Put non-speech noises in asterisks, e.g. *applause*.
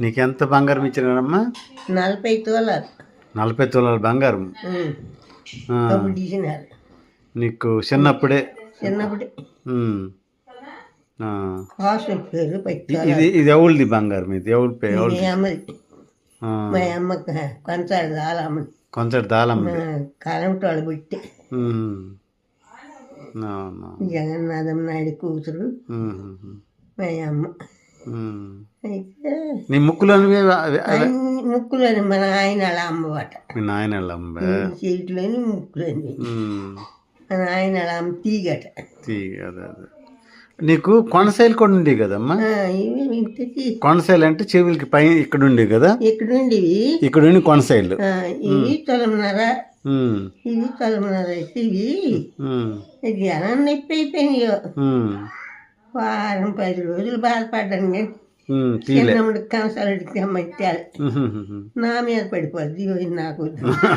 నీకు ఎంత బంగారం ఇచ్చినారమ్మా? నలభై తోలారు నలభై తులాల బంగారం. నీకు చిన్నప్పుడే? చిన్నప్పుడు. పేరు పెట్టి ఇది ఇది ఎవరిది బంగారం ఇది? ఎవరి పే ఎవరిది? మీ అమ్మ కొంత అమ్మది కొంచెం దాళం కాలంటోళ్ళు పెట్టి. ఉమ్. అవును. జగన్నాథం నాయుడు కూతురు. మా అమ్మ. అయితే నీ ముక్కులోనివి ముక్కులోని మన ఆయన అలా అమ్మవాట మీ నాయన అమ్మ చీట్లోని ముక్కులోని. మన ఆయన అలా అమ్మ తీగట. తీగ అదే అదే. నీకు కొనసాయిలు కూడా ఉండే కదమ్మా? కొనసాయిలు అంటే చెవులకి పైన ఇక్కడ ఉండే కదా? ఎక్కడుండివి ఇక్కడ ఉండి కొనసాయిలు ఆ, ఇవి తొలమన్నర ఇవి తొలమన్నర ఇవి. జనం నొప్పి అయిపోయినాయో. వారం పది రోజులు బాధపడ్డాను కానీ ఉమ్, తీలే చిన్నప్పుడు కంసాలు తెమ్మంటారు ఉహుహుహు. నా మీద పడిపోద్ది నాకు. *laughs*